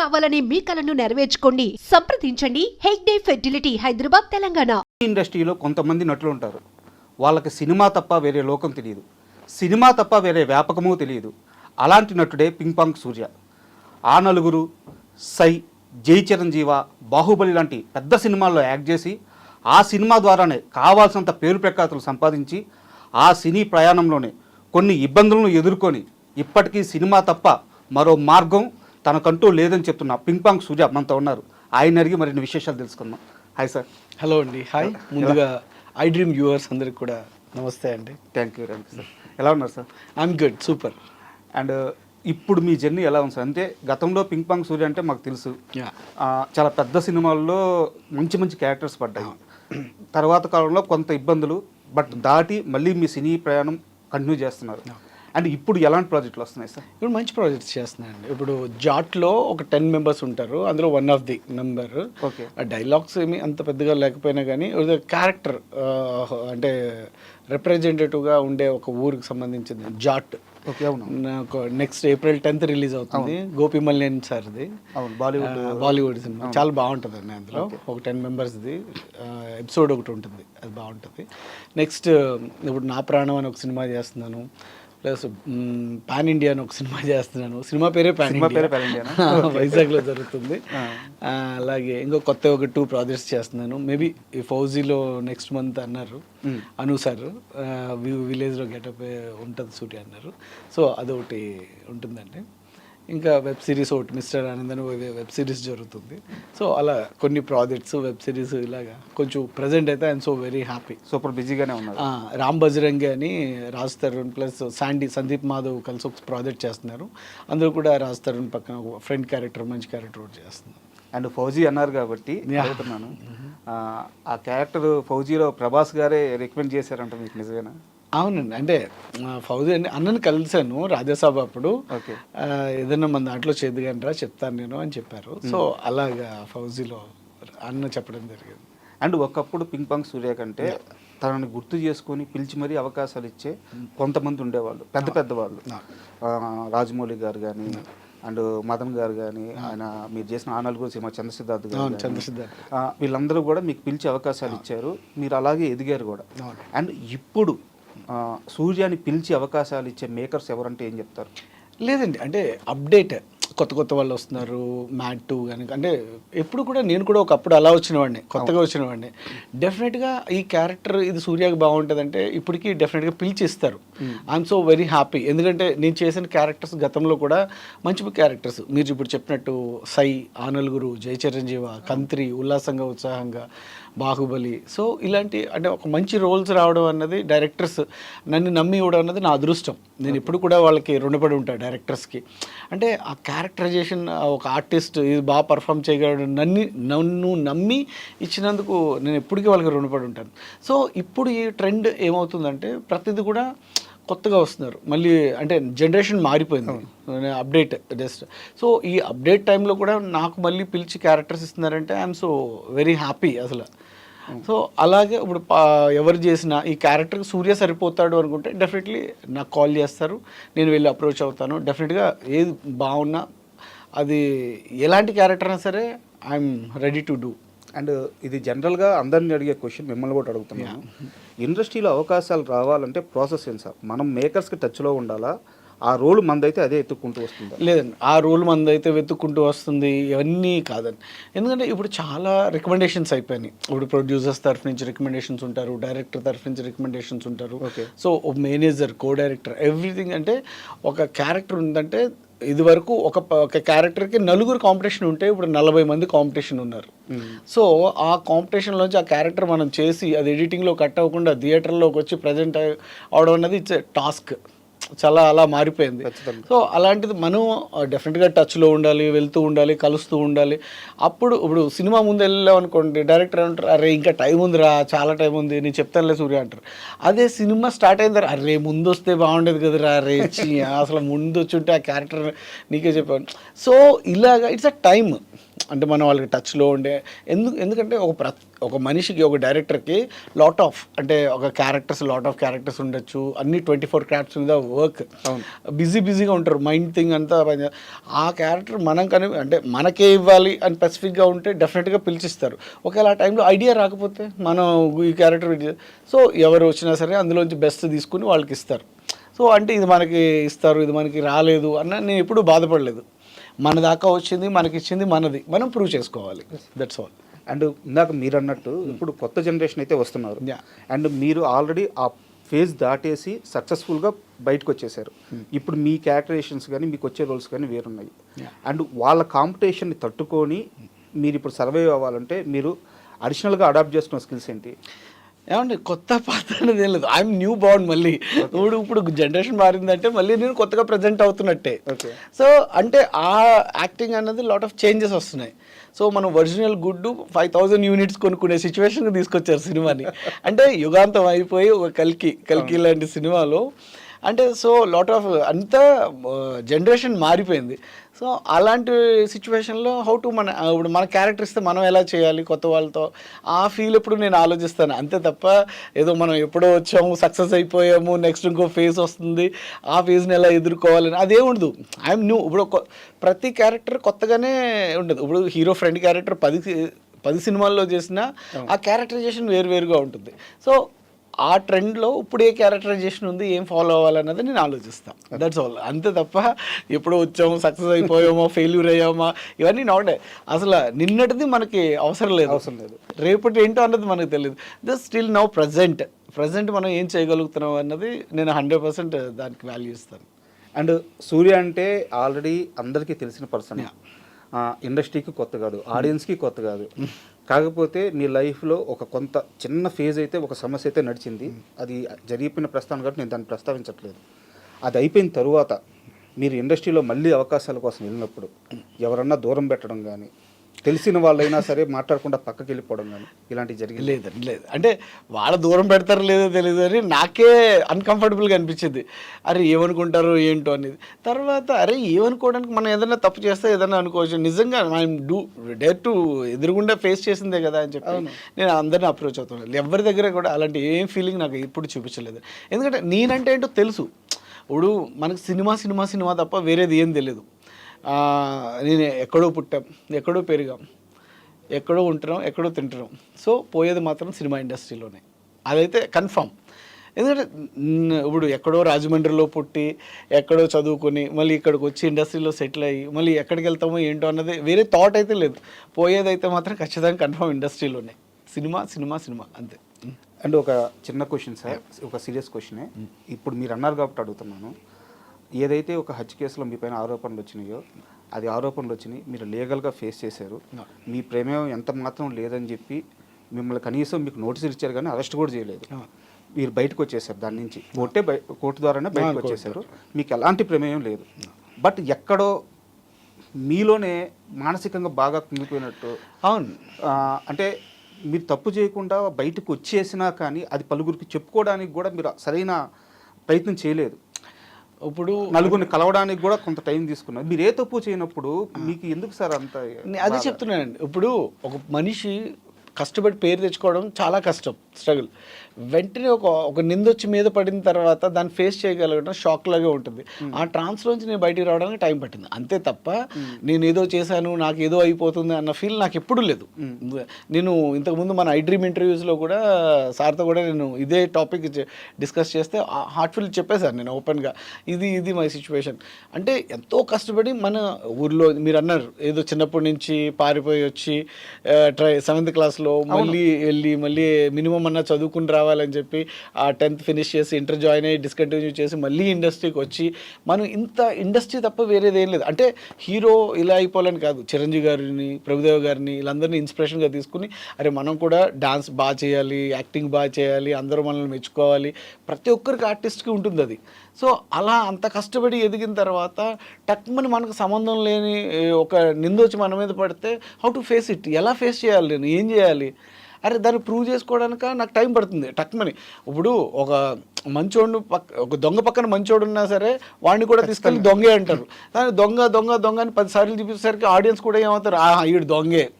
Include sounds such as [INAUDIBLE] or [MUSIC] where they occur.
కావాలనే మీ కలను నెరవేర్చుకోండి. సంప్రదించండి. హెగ్డే ఫెర్టిలిటీ హైదరాబాద్ తెలంగాణ. ఇండస్ట్రీలో కొంతమంది నటులు ఉంటారు. వాళ్ళకి సినిమా తప్ప వేరే లోకం తెలియదు. సినిమా తప్ప వేరే వ్యాపకమూ తెలియదు. అలాంటి నటుడే పింగ్ పాంగ్ సూర్య. ఆ నలుగురు సై జై చిరంజీవ బాహుబలి లాంటి పెద్ద సినిమాల్లో యాక్ట్ చేసి ఆ సినిమా ద్వారానే కావాల్సినంత పేరు ప్రఖ్యాతులు సంపాదించి ఆ సినీ ప్రయాణంలోనే కొన్ని ఇబ్బందులను ఎదుర్కొని ఇప్పటికీ సినిమా తప్ప మరో మార్గం తనకంటూ లేదని చెప్తున్న. పింగ్ పాంగ్ సూర్య మనతో ఉన్నారు. ఆయన అడిగి మరిన్ని విశేషాలు తెలుసుకుందాం. Hi sir. హలో అండి. హాయ్. ముందుగా ఐ డ్రీమ్ వ్యూవర్స్ అందరికి కూడా నమస్తే అండి. Thank you thank you sir. ఎలా ఉన్నారు sir? I'm good. Super. And ఇప్పుడు మీ జర్నీ ఎలా ఉంది సార్? అంటే గతంలో పింక్ పాంగ్ సూర్య అంటే మాకు తెలుసు. చాలా పెద్ద సినిమాల్లో మంచి మంచి క్యారెక్టర్స్ పడ్డాయి. తర్వాత కాలంలో కొంత ఇబ్బందులు బట్ దాటి మళ్ళీ మీ సినీ ప్రయాణం కంటిన్యూ చేస్తున్నారు. అండ్ ఇప్పుడు ఎలాంటి ప్రాజెక్టులు వస్తున్నాయి సార్? ఇప్పుడు మంచి ప్రాజెక్ట్స్ చేస్తున్నాయండి. ఇప్పుడు జాట్లో ఒక టెన్ మెంబర్స్ ఉంటారు. అందులో one of the member. Okay. ఆ డైలాగ్స్ ఏమి అంత పెద్దగా లేకపోయినా కానీ క్యారెక్టర్ అంటే రిప్రజెంటేటివ్గా ఉండే ఒక ఊరికి సంబంధించింది జాట్. ఓకే అవును. నాకు నెక్స్ట్ ఏప్రిల్ టెన్త్ రిలీజ్ అవుతుంది. గోపి మల్లేన్ సార్ది. అవును బాలీవుడ్. బాలీవుడ్ సినిమా. చాలా బాగుంటుంది అండి అందులో ఒక టెన్ మెంబర్స్ది. ఎపిసోడ్ ఒకటి ఉంటుంది. అది బాగుంటుంది. నెక్స్ట్ ఇప్పుడు నా ప్రాణం అని ఒక సినిమా చేస్తున్నాను. ప్లస్ పాన్ ఇండియా అని ఒక సినిమా చేస్తున్నాను. సినిమా పేరే పాన్ ఇండియా. [LAUGHS] నా? వైజాగ్లో జరుగుతుంది. [LAUGHS] అలాగే ఇంకో కొత్త ఒక టూ ప్రాజెక్ట్స్ చేస్తున్నాను. మేబీ ఈ ఫౌజీలో నెక్స్ట్ మంత్ అన్నారు. అను సార్ విలేజ్లో గెటప్ ఉంటుంది సూటి అన్నారు. సో అదొకటి ఉంటుందండి. ఇంకా వెబ్ సిరీస్ ఒకటి మిస్టర్ ఆనంద్ అని వెబ్ సిరీస్ జరుగుతుంది. సో అలా కొన్ని ప్రాజెక్ట్స్ వెబ్ సిరీస్ ఇలాగా కొంచెం ప్రజెంట్ అయితే I'm so very happy super బిజీగానే ఉన్నారు. రామ్ బజరంగి అని రాజ్ తరుణ్ ప్లస్ శాండీ సందీప్ మాధవ్ కలిసి ఒక ప్రాజెక్ట్ చేస్తున్నారు. అందులో కూడా రాజ్ తరుణ్ పక్కన ఒక ఫ్రెండ్ క్యారెక్టర్ మంచి క్యారెక్టర్ ఒకటి చేస్తున్నారు. అండ్ ఫౌజీ అన్నారు కాబట్టి. అడుగుతున్నాను. ఆ, ఆ క్యారెక్టర్ ఫౌజీలో ప్రభాస్ గారే రికమెండ్ చేశారంట మీకు నిజమేనా? అవునండి. అంటే ఫౌజీ అండి అన్నని కలిశాను రాజ్యసభ అప్పుడు. ఏదైనా మన దాంట్లో చేద్దుగంటారా చెప్తాను నేను అని చెప్పారు. సో అలాగా ఫౌజీలో అన్న చెప్పడం జరిగింది. అండ్ ఒకప్పుడు పింగ్ పాంగ్ సూర్య కంటే తనని గుర్తు చేసుకొని పిలిచి మరీ అవకాశాలు ఇచ్చే కొంతమంది ఉండేవాళ్ళు. పెద్ద పెద్ద వాళ్ళు రాజమౌళి గారు కానీ అండ్ మదన్ గారు కానీ ఆయన మీరు చేసిన ఆ నలుగురు సినిమా చంద్రసిద్ధార్థ్ గారు చంద్రసిద్ధార్థ్ వీళ్ళందరూ కూడా మీకు పిలిచి అవకాశాలు ఇచ్చారు. మీరు అలాగే ఎదిగారు కూడా. అండ్ ఇప్పుడు సూర్యాన్ని పిలిచి అవకాశాలు ఇచ్చే మేకర్స్ ఎవరంటే ఏం చెప్తారు? లేదండి అంటే అప్డేట్ కొత్త కొత్త వాళ్ళు వస్తున్నారు మ్యాట్ టూ కానీ అంటే ఎప్పుడు కూడా నేను కూడా ఒకప్పుడు అలా వచ్చినవాడిని కొత్తగా వచ్చినవాడిని. డెఫినెట్గా ఈ క్యారెక్టర్ ఇది సూర్యకి బాగుంటుందంటే ఇప్పటికీ డెఫినెట్గా పిలిచి ఇస్తారు ఐఎమ్ సో వెరీ హ్యాపీ ఎందుకంటే నేను చేసిన క్యారెక్టర్స్ గతంలో కూడా మంచి క్యారెక్టర్స్ మీరు ఇప్పుడు చెప్పినట్టు సై ఆనలుగురు జయ చిరంజీవ కంత్రి ఉల్లాసంగా ఉత్సాహంగా బాహుబలి సో ఇలాంటి అంటే ఒక మంచి రోల్స్ రావడం అన్నది డైరెక్టర్స్ నన్ను నమ్మి ఇవ్వడం అన్నది నా అదృష్టం. నేను ఎప్పుడు కూడా వాళ్ళకి రుణపడి ఉంటాను డైరెక్టర్స్కి అంటే ఆ క్యారెక్టరైజేషన్ ఒక ఆర్టిస్ట్ ఇది బాగా పర్ఫామ్ చేయగలడు నన్ను నన్ను నమ్మి ఇచ్చినందుకు నేను ఎప్పటికీ వాళ్ళకి రుణపడి ఉంటాను. సో ఇప్పుడు ఈ ట్రెండ్ ఏమవుతుందంటే ప్రతిదీ కూడా కొత్తగా వస్తున్నారు. మళ్ళీ అంటే జనరేషన్ మారిపోయింది. అప్డేట్ జస్ట్ సో ఈ అప్డేట్ టైంలో కూడా నాకు మళ్ళీ పిలిచి క్యారెక్టర్స్ ఇస్తున్నారంటే ఐఎమ్ సో వెరీ హ్యాపీ అసలు. సో అలాగే ఇప్పుడు పా- ఎవరు చేసినా ఈ క్యారెక్టర్కి సూర్య సరిపోతాడు అనుకుంటే డెఫినెట్లీ నాకు కాల్ చేస్తారు. నేను వెళ్ళి అప్రోచ్ అవుతాను. డెఫినెట్గా ఏది బాగున్నా అది ఎలాంటి క్యారెక్టర్ అయినా సరే I'm ready to do and ఇది జనరల్గా అందరిని అడిగే క్వశ్చన్ మిమ్మల్ని కూడా అడుగుతున్నాను. ఇండస్ట్రీలో అవకాశాలు రావాలంటే ప్రాసెస్ ఏం సార్? మనం మేకర్స్కి టచ్లో ఉండాలా? ఆ రోల్ మందైతే అదే ఎత్తుక్కుంటూ వస్తుందా? లేదండి. ఆ రూల్ మంది అయితే వెతుక్కుంటూ వస్తుంది ఇవన్నీ కాదండి. ఎందుకంటే ఇప్పుడు చాలా రికమెండేషన్స్ అయిపోయినాయి. ఇప్పుడు ప్రొడ్యూసర్స్ తరఫు నుంచి రికమెండేషన్స్ ఉంటారు డైరెక్టర్ తరఫు నుంచి రికమెండేషన్స్ ఉంటారు. Okay. So manager co director everything అంటే ఒక క్యారెక్టర్ ఉందంటే ఇది వరకు ఒక ఒక క్యారెక్టర్కి నలుగురు కాంపిటీషన్ ఉంటే ఇప్పుడు నలభై మంది కాంపిటీషన్ ఉన్నారు. సో ఆ కాంపిటీషన్లోంచి ఆ క్యారెక్టర్ మనం చేసి అది ఎడిటింగ్లో కట్ అవ్వకుండా థియేటర్లోకి వచ్చి ప్రజెంట్ అవడం అన్నది ఇట్స్ టాస్క్. చాలా అలా మారిపోయింది. సో అలాంటిది మనం డెఫినెట్గా టచ్లో ఉండాలి వెళ్తూ ఉండాలి కలుస్తూ ఉండాలి. అప్పుడు ఇప్పుడు సినిమా ముందు వెళ్ళాం అనుకోండి డైరెక్టర్ అంటారు అరే ఇంకా టైం ఉందిరా చాలా టైం ఉంది నేను చెప్తానులే సూర్య అంటారు. అదే సినిమా స్టార్ట్ అయిన తర్వాత అరే ముందు వస్తే బాగుండేది కదరా రే ఛీ, అసలు ముందు వచ్చి ఉంటే ఆ క్యారెక్టర్ నీకే చెప్పాను. సో ఇలాగా ఇట్స్ అ టైమ్ అంటే మనం వాళ్ళకి టచ్లో ఉండే ఎందుకు ఎందుకంటే ఒక ప్ర ఒక మనిషికి ఒక డైరెక్టర్కి లాట్ ఆఫ్ అంటే ఒక క్యారెక్టర్స్ లాట్ ఆఫ్ క్యారెక్టర్స్ ఉండొచ్చు. అన్ని ట్వంటీ ఫోర్ క్రాఫ్ట్స్ మీద వర్క్ బిజీ బిజీగా ఉంటారు. మైండ్ థింగ్ అంతా ఆ క్యారెక్టర్ మనం కానీ అంటే మనకే ఇవ్వాలి అని స్పెసిఫిక్గా ఉంటే డెఫినెట్గా పిలిచిస్తారు. ఒకవేళ ఆ టైంలో ఐడియా రాకపోతే మనం ఈ క్యారెక్టర్ సో ఎవరు వచ్చినా సరే అందులోంచి బెస్ట్ తీసుకుని వాళ్ళకి ఇస్తారు. సో అంటే ఇది మనకి ఇస్తారు ఇది మనకి రాలేదు అన్న నేను ఎప్పుడూ బాధపడలేదు. మన దాకా వచ్చింది మనకి ఇచ్చింది మనది. మనం ప్రూవ్ చేసుకోవాలి. దట్స్ ఆల్ అండ్ ఇందాక మీరు అన్నట్టు ఇప్పుడు కొత్త జనరేషన్ అయితే వస్తున్నారు. అండ్ మీరు ఆల్రెడీ ఆ ఫేజ్ దాటేసి సక్సెస్ఫుల్గా బయటకు వచ్చేసారు. ఇప్పుడు మీ క్యారెక్టరేషన్స్ కానీ మీకు వచ్చే రోల్స్ కానీ వేరున్నాయి. అండ్ వాళ్ళ కాంపిటీషన్ని తట్టుకొని మీరు ఇప్పుడు సర్వైవ్ అవ్వాలంటే మీరు అడిషనల్గా అడాప్ట్ చేసుకున్న స్కిల్స్ ఏంటి? ఏమండి కొత్త పాత అనేది ఏం లేదు. ఐఎమ్ న్యూ బాండ్ మళ్ళీ. ఇప్పుడు ఇప్పుడు జనరేషన్ మారిందంటే మళ్ళీ నేను కొత్తగా ప్రజెంట్ అవుతున్నట్టే. సో అంటే ఆ యాక్టింగ్ అన్నది లాట్ ఆఫ్ చేంజెస్ వస్తున్నాయి. సో మనం ఒరిజినల్ గుడ్డు ఫైవ్ థౌజండ్ యూనిట్స్ కొనుక్కునే సిచ్యువేషన్కి తీసుకొచ్చారు సినిమాని. [LAUGHS] అంటే యుగాంతం అయిపోయి ఒక కల్కి కల్కి లాంటి సినిమాలో. అంటే సో లాట్ ఆఫ్ అంతా జనరేషన్ మారిపోయింది. సో అలాంటి సిచ్యువేషన్లో హౌ టు మన ఇప్పుడు మన క్యారెక్టర్ ఇస్తే మనం ఎలా చేయాలి కొత్త వాళ్ళతో? ఆ ఫీల్ ఎప్పుడు నేను ఆలోచిస్తాను. అంతే తప్ప ఏదో మనం ఎప్పుడో వచ్చాము సక్సెస్ అయిపోయాము నెక్స్ట్ ఇంకో ఫేజ్ వస్తుంది ఆ ఫేజ్ని ఎలా ఎదుర్కోవాలని అదే ఉండదు. ఐఎమ్ న్యూ ఇప్పుడు ప్రతి క్యారెక్టర్ కొత్తగానే ఉండదు. ఇప్పుడు హీరో ఫ్రెండ్ క్యారెక్టర్ పది పది సినిమాల్లో చేసినా ఆ క్యారెక్టరైజేషన్ వేరువేరుగా ఉంటుంది. సో ఆ ట్రెండ్లో ఇప్పుడు ఏ క్యారెక్టరైజేషన్ ఉంది ఏం ఫాలో అవ్వాలన్నది నేను ఆలోచిస్తాను దట్స్ ఆల్ అంతే తప్ప ఎప్పుడో వచ్చాము సక్సెస్ అయిపోయామో ఫెయిల్యూర్ అయ్యామా ఇవన్నీ నాట్ అసలు నిన్నటిది మనకి అవసరం లేదు. అవసరం లేదు. రేపటి ఏంటో అన్నది మనకు తెలియదు this still now present present మనం ఏం చేయగలుగుతున్నాం అన్నది నేను హండ్రెడ్ పర్సెంట్ దానికి వాల్యూ ఇస్తాను. అండ్ సూర్య అంటే ఆల్రెడీ అందరికీ తెలిసిన పర్సన్. ఇండస్ట్రీకి కొత్త కాదు ఆడియన్స్కి కొత్త కాదు. కాకపోతే నీ లైఫ్లో ఒక కొంత చిన్న ఫేజ్ అయితే ఒక సమస్య అయితే నడిచింది. అది జరిగిపోయిన ప్రస్తావన కాబట్టి నేను దాన్ని ప్రస్తావించట్లేదు. అది అయిపోయిన తరువాత మీరు ఇండస్ట్రీలో మళ్ళీ అవకాశాల కోసం వెళ్ళినప్పుడు ఎవరన్నా దూరం పెట్టడం కానీ తెలిసిన వాళ్ళైనా సరే మాట్లాడకుండా పక్కకి వెళ్ళిపోవడం కానీ ఇలాంటివి జరిగింది. లేదండి లేదు. అంటే వాళ్ళ దూరం పెడతారో లేదో తెలియదు అని నాకే అన్కంఫర్టబుల్గా అనిపించింది. అరే ఏమనుకుంటారో ఏంటో అనేది. తర్వాత అరే ఏమనుకోవడానికి మనం ఏదైనా తప్పు చేస్తే ఏదైనా అనుకోవచ్చు. నిజంగా మనం డూ డేర్ టు ఎదురుగుండా ఫేస్ చేసిందే కదా అని చెప్పి నేను అందరిని అప్రోచ్ అవుతున్నాను. ఎవరి దగ్గర కూడా అలాంటి ఏం ఫీలింగ్ నాకు ఇప్పుడు చూపించలేదు. ఎందుకంటే నేనంటే ఏంటో తెలుసు. ఇప్పుడు మనకు సినిమా సినిమా సినిమా తప్ప వేరేది ఏం తెలియదు. నేను ఎక్కడో పుట్టాం ఎక్కడో పెరిగాం ఎక్కడో ఉంటున్నాం ఎక్కడో తింటున్నాం. సో పోయేది మాత్రం సినిమా ఇండస్ట్రీలోనే. అదైతే కన్ఫామ్ ఎందుకంటే ఇప్పుడు ఎక్కడో రాజమండ్రిలో పుట్టి ఎక్కడో చదువుకొని మళ్ళీ ఇక్కడికి వచ్చి ఇండస్ట్రీలో సెటిల్ అయ్యి మళ్ళీ ఎక్కడికి వెళ్తామో ఏంటో అన్నది వేరే థాట్ అయితే లేదు. పోయేదైతే మాత్రం ఖచ్చితంగా కన్ఫామ్ ఇండస్ట్రీలోనే. సినిమా సినిమా సినిమా అంతే. అండ్ ఒక చిన్న క్వశ్చన్ సార్ ఒక సీరియస్ క్వశ్చనే ఇప్పుడు మీరు అన్నారు కాబట్టి అడుగుతున్నాను. ఏదైతే ఒక హత్య కేసులో మీ పైన ఆరోపణలు వచ్చినాయో అది ఆరోపణలు వచ్చినాయి. మీరు లీగల్గా ఫేస్ చేశారు. మీ ప్రమేయం ఎంత మాత్రం లేదని చెప్పి మిమ్మల్ని కనీసం మీకు నోటీసులు ఇచ్చారు కానీ అరెస్ట్ కూడా చేయలేదు. మీరు బయటకు వచ్చేసారు దాని నుంచి. కోర్టే కోర్టు ద్వారానే బయటకు వచ్చేసారు మీకు ఎలాంటి ప్రమేయం లేదు. బట్ ఎక్కడో మీలోనే మానసికంగా బాగా కుంగిపోయినట్టు అవును. అంటే మీరు తప్పు చేయకుండా బయటకు వచ్చేసినా కానీ అది పలుగురికి చెప్పుకోవడానికి కూడా మీరు సరైన ప్రయత్నం చేయలేదు. ఇప్పుడు నలుగురిని కలవడానికి కూడా కొంత టైం తీసుకున్నారు. మీరు ఏ తప్పు చేయనప్పుడు మీకు ఎందుకు సార్ అంత అదే చెప్తున్నానండి. ఇప్పుడు ఒక మనిషి కష్టపడి పేరు తెచ్చుకోవడం చాలా కష్టం. స్ట్రగుల్. వెంటనే ఒక ఒక నిందొచ్చి మీద పడిన తర్వాత దాన్ని ఫేస్ చేయగలగడం షాక్ లాగే ఉంటుంది. ఆ ట్రాన్స్లోంచి నేను బయటికి రావడానికి టైం పట్టింది. అంతే తప్ప నేను ఏదో చేశాను నాకు ఏదో అయిపోతుంది అన్న ఫీల్ నాకు ఎప్పుడూ లేదు. నేను ఇంతకుముందు మన ఐ డ్రీమ్ ఇంటర్వ్యూస్లో కూడా సార్తో కూడా నేను ఇదే టాపిక్ డిస్కస్ చేస్తే హార్ట్ఫుల్ చెప్పేశాను నేను ఓపెన్గా ఇది ఇది మై సిచ్యువేషన్ అంటే ఎంతో కష్టపడి మన ఊర్లో మీరు అన్నారు ఏదో చిన్నప్పటి నుంచి పారిపోయి వచ్చి ట్రై సెవెంత్ క్లాస్లో మళ్ళీ వెళ్ళి మళ్ళీ మినిమం ఏమన్నా చదువుకుని రావాలని చెప్పి ఆ టెన్త్ ఫినిష్ చేసి ఇంటర్ జాయిన్ అయ్యి డిస్కంటిన్యూ చేసి మళ్ళీ ఇండస్ట్రీకి వచ్చి మనం ఇంత ఇండస్ట్రీ తప్ప వేరేది ఏం లేదు. అంటే హీరో ఇలా అయిపోవాలని కాదు. చిరంజీవి గారిని ప్రభుదేవ్ గారిని వీళ్ళందరినీ ఇన్స్పిరేషన్గా తీసుకుని అరే మనం కూడా డాన్స్ బాగా చేయాలి యాక్టింగ్ బాగా చేయాలి అందరూ మనల్ని మెచ్చుకోవాలి. ప్రతి ఒక్కరికి ఆర్టిస్ట్కి ఉంటుంది అది. సో అలా అంత కష్టపడి ఎదిగిన తర్వాత టక్మని మనకు సంబంధం లేని ఒక నిందొచ్చి మన మీద పడితే హౌ టు ఫేస్ ఇట్? ఎలా ఫేస్ చేయాలి నేను? ఏం చేయాలి? అరే దాన్ని ప్రూవ్ చేసుకోవడానిక? నాకు టైం పడుతుంది. టక్మని. ఇప్పుడు ఒక మంచోడు పక్క ఒక దొంగ పక్కన మంచోడు ఉన్నా సరే వాడిని కూడా తీసుకెళ్ళి దొంగే అంటారు. కానీ దొంగ దొంగ దొంగ అని పది సార్లు చూపించేసరికి ఆడియన్స్ కూడా ఏమవుతారు? ఆ ఈడు దొంగే.